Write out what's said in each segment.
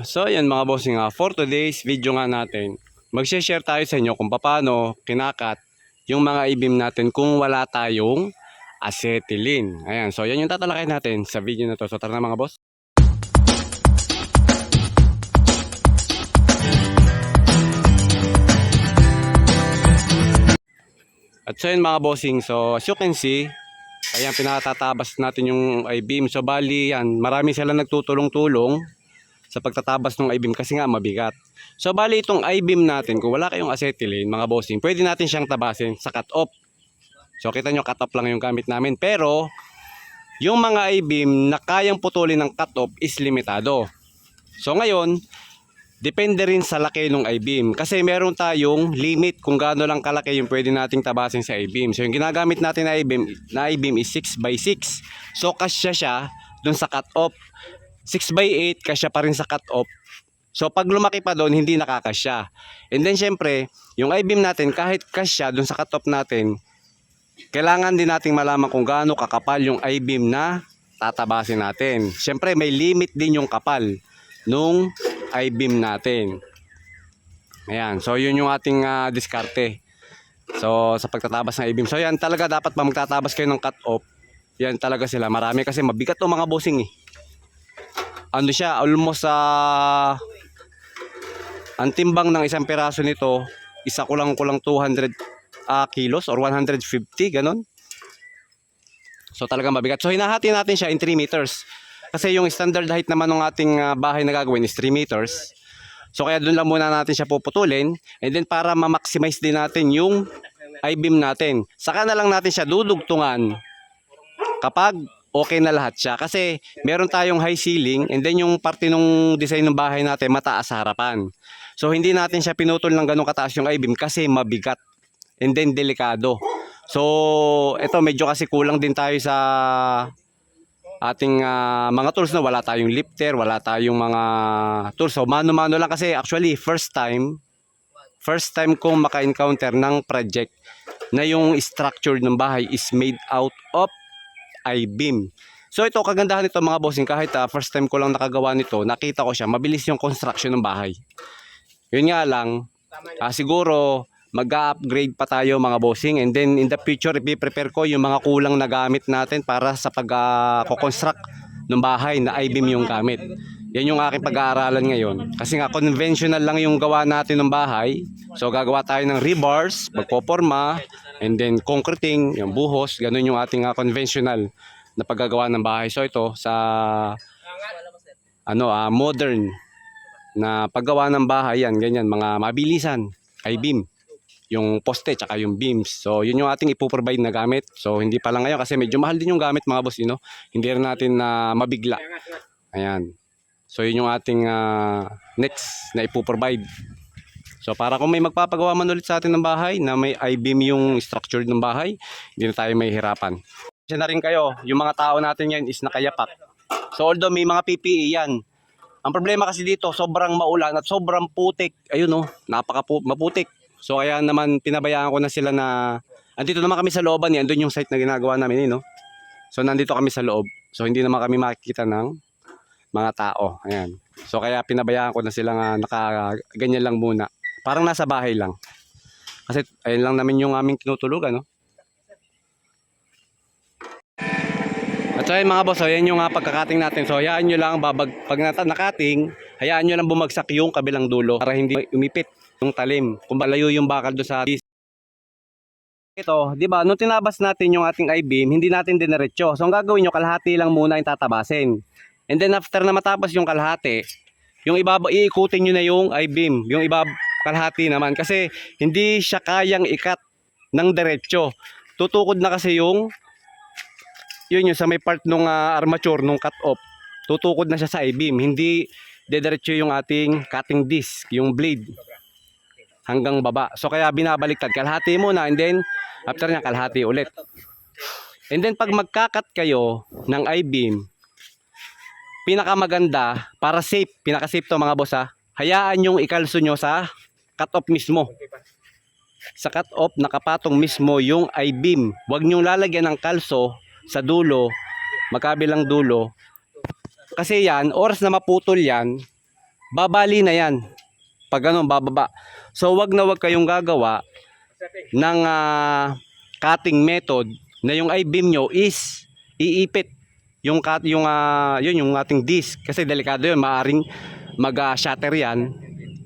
So ayan mga bossing nga, for today's video nga natin, mag-share tayo sa inyo kung paano kinakat yung mga ibim natin kung wala tayong acetylene. Ayan, so yan yung tatalakay natin sa video na to. So tara na mga boss. At so yun mga bossing, so as you can see, ayan pinatatabas natin yung I-beam. So bali yan, marami sila nagtutulong-tulong sa pagtatabas ng I-beam kasi nga mabigat. So bali itong I-beam natin, kung wala kayong acetylene mga bossing, pwede natin siyang tabasin sa cut-off. So kita nyo cut-off lang yung gamit namin. Pero yung mga I-beam na kayang putulin ng cut-off is limitado. So ngayon, depende rin sa laki ng I-beam. Kasi meron tayong limit kung gaano lang kalaki yung pwede nating tabasin sa I-beam. So yung ginagamit natin na I-beam, na I-beam is 6 by 6 So kasya siya dun sa cut-off. 6 by 8 kasya pa rin sa cut-off. So pag lumaki pa doon, hindi nakakasya. And then syempre, yung I-beam natin, kahit kasya dun sa cut-off natin, kailangan din nating malaman kung gaano kakapal yung I-beam na tatabasin natin. Syempre, may limit din yung kapal nung I-beam natin. Ayan, so yun yung ating ah, diskarte. So sa pagtatabas ng I-beam. So yan talaga dapat pa magtatabas kayo ng cut-off. Yan talaga sila. Marami kasi mabigat to mga bossing eh. Ano siya, almost sa ang timbang ng isang peraso nito, isa kulang kulang 200 ah, kilos or 150, ganon. So talagang mabigat. So hinahati natin siya in 3 meters. Kasi yung standard height naman ng ating ah, bahay na gagawin is 3 meters. So kaya doon lang muna natin siya puputulin. And then para ma-maximize din natin yung I-beam natin. Saka na lang natin siya dudugtungan kapag okay na lahat siya. Kasi meron tayong high ceiling and then yung parte ng design ng bahay natin mataas sa harapan. So hindi natin siya pinutol ng ganong kataas yung I-beam kasi mabigat and then delikado. So ito medyo kasi kulang din tayo sa ating ah, mga tools na wala tayong lifter, wala tayong mga tools. So mano-mano lang kasi actually first time first time kong maka-encounter ng project na yung structure ng bahay is made out of I-beam. So ito kagandahan nito mga bossing kahit ah, first time ko lang nakagawa nito, nakita ko siya, mabilis yung construction ng bahay. Yun nga lang, ah, siguro mag-upgrade pa tayo mga bossing and then in the future ipi-prepare ko yung mga kulang na gamit natin para sa pag-construct ng bahay na I-beam yung gamit. Yan yung aking pag-aaralan ngayon. Kasi nga conventional lang yung gawa natin ng bahay. So gagawa tayo ng rebars, magpoporma, and then concreting, yung buhos, ganun yung ating ah, conventional na paggagawa ng bahay. So ito sa ano ah modern na paggawa ng bahay yan, ganyan, mga mabilisan, I-beam yung poste tsaka yung beams. So yun yung ating ipoprovide na gamit. So hindi pa lang ngayon kasi medyo mahal din yung gamit mga boss, you know? Hindi rin natin na mabigla. Ayan. So yun yung ating ah, next na ipoprovide. So para kung may magpapagawa man ulit sa atin ng bahay na may I-beam yung structure ng bahay, hindi na tayo may hirapan. Kasi na rin kayo, yung mga tao natin yan is nakayapak. So although may mga PPE yan, ang problema kasi dito, sobrang maulan at sobrang putik. Ayun oh, napaka maputik. So kaya naman pinabayaan ko na sila na andito naman kami sa looban eh, andun yung site na ginagawa namin eh, no? So nandito kami sa loob. So hindi naman kami makikita ng mga tao. Ayan. So kaya pinabayaan ko na sila nga naka ganyan lang muna. Parang nasa bahay lang. Kasi ayun lang namin yung aming tinutulugan, no? At so ayun mga boss, so yan yung uh, pagkakating natin. So hayaan nyo lang, babag, pag nakating, hayaan nyo lang bumagsak yung kabilang dulo para hindi umipit yung talim. Kung malayo yung bakal do sa ito, di ba, nung tinabas natin yung ating I-beam, hindi natin dinerecho. So ang gagawin nyo, kalahati lang muna yung tatabasin. And then after na matapos yung kalahati, yung ibaba, iikutin nyo na yung I-beam. Yung iba, kalahati naman. Kasi hindi siya kayang ikat ng diretso. Tutukod na kasi yung yun yung sa may part nung ah, armature nung cut off tutukod na siya sa I-beam. Hindi dediretso yung ating cutting disc yung blade hanggang baba. So kaya binabaliktad. Kalahati muna and then after niya kalahati ulit. And then pag magkakat kayo ng I-beam pinakamaganda para safe pinaka safe to mga boss ha hayaan yung ikalso nyo sa cut off mismo sa cut off nakapatong mismo yung I-beam huwag nyong lalagyan ng kalso sa dulo, magkabilang dulo. Kasi yan, oras na maputol yan, babali na yan. Pag ano, bababa. So wag na wag kayong gagawa ng ah, cutting method na yung I-beam nyo is iipit yung cut yung ah, yun yung ating disc kasi delikado yun maaring mag-shatter yan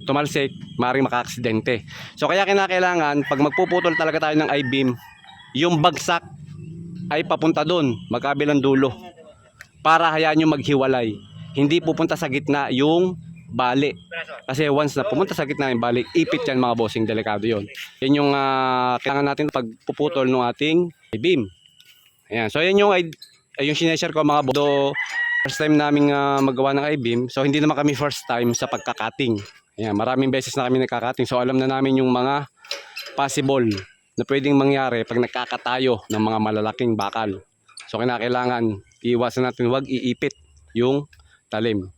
tumalsik maaring maka-aksidente. So kaya kinakailangan pag magpuputol talaga tayo ng I-beam yung bagsak ay papunta doon magkabilang dulo para hayaan yung maghiwalay. Hindi pupunta sa gitna yung bali. Kasi once na pumunta sa gitna yung bali ipit yan mga bossing delikado yon yan yung ah, kailangan natin pag puputol ng ating I-beam. Ayan. So yan yung ay yung sineshare ko mga bodo first time naming ah, magawa ng I-beam. So hindi naman kami first time sa pagkakating ayan maraming beses na kami nagkakating so alam na namin yung mga possible na pwedeng mangyari pag nagkakatayo ng mga malalaking bakal. So kinakailangan iiwasan natin wag iipit yung talim